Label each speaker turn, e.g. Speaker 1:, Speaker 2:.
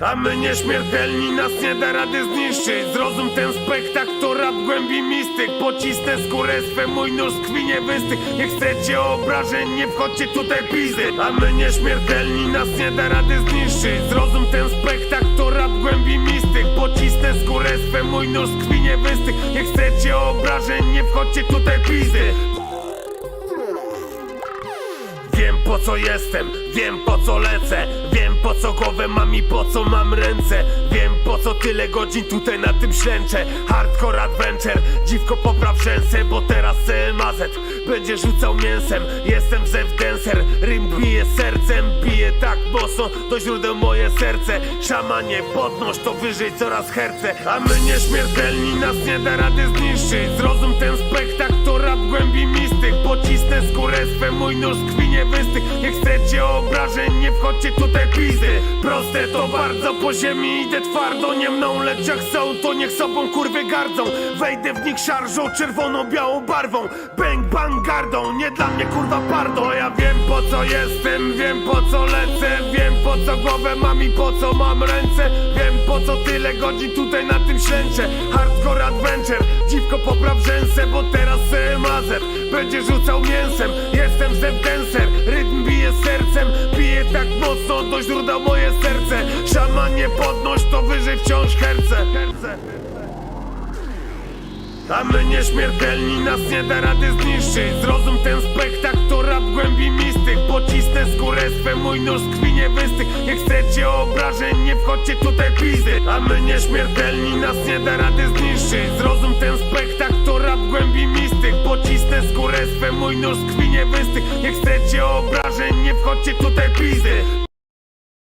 Speaker 1: A my nieśmiertelni nas nie da rady zniszczyć. Zrozum ten spektakl to rap głębi mistyk. Pocisnę skórę swe, mój nóż skwinie wystych. Nie chcecie obrażeń, nie wchodźcie tutaj pizdy. A my nieśmiertelni nas nie da rady zniszczyć. Zrozum ten spektakl to rap głębi mistyk. Pocisnę skórę swe, mój nóż skwinie wystych. Nie chcecie obrażeń, nie wchodźcie tutaj pizdy Wiem po co jestem, wiem po co lecę Wiem po co głowę mam i po co mam ręce. Wiem po co tyle godzin tutaj na tym ślęczę. Hardcore adventure, dziwko popraw rzęsę Bo teraz CMAZ będzie rzucał mięsem. Jestem Zew Dancer, rym bije sercem. Bije tak mocno, do źródeł moje serce. Szamanie podnoś to wyżej coraz herce. A my nieśmiertelni nas nie da rady zniszczyć. Zrozum ten spektakl nie wystych Nie chcecie obrażeń, nie wchodźcie tutaj pizdy. Proste to bardzo, po ziemi idę twardo. Nie mną, lecz jak są, to niech sobą kurwy gardzą. Wejdę w nich szarżą, czerwono-białą barwą. Bang, bang, gardą, nie dla mnie kurwa pardo. Ja wiem po co jestem, wiem po co lecę. Wiem po co głowę mam i po co mam ręce. Wiem po co tyle godzin tutaj na tym ślęczę Hardcore adventure, dziwko popraw rzęsę Bo teraz mazer. Będzie rzucał mięsem. Jestem Zew serce. Szamanie podnoś, to wyżej wciąż herce. A my nieśmiertelni nas nie da rady zniszczyć. Zrozum ten spektakl to rap głębi mistyk. Pocisnę skórę swe, mój nóż krwi nie wystych. Nie chcecie obrażeń, nie wchodźcie tutaj pizdy. A my nieśmiertelni nas nie da rady zniszczyć. Zrozum ten spektakl to rap głębi mistyk. Pocisnę skórę swe, mój nóż krwi nie wystych. Nie chcecie obrażeń, nie wchodźcie tutaj pizdy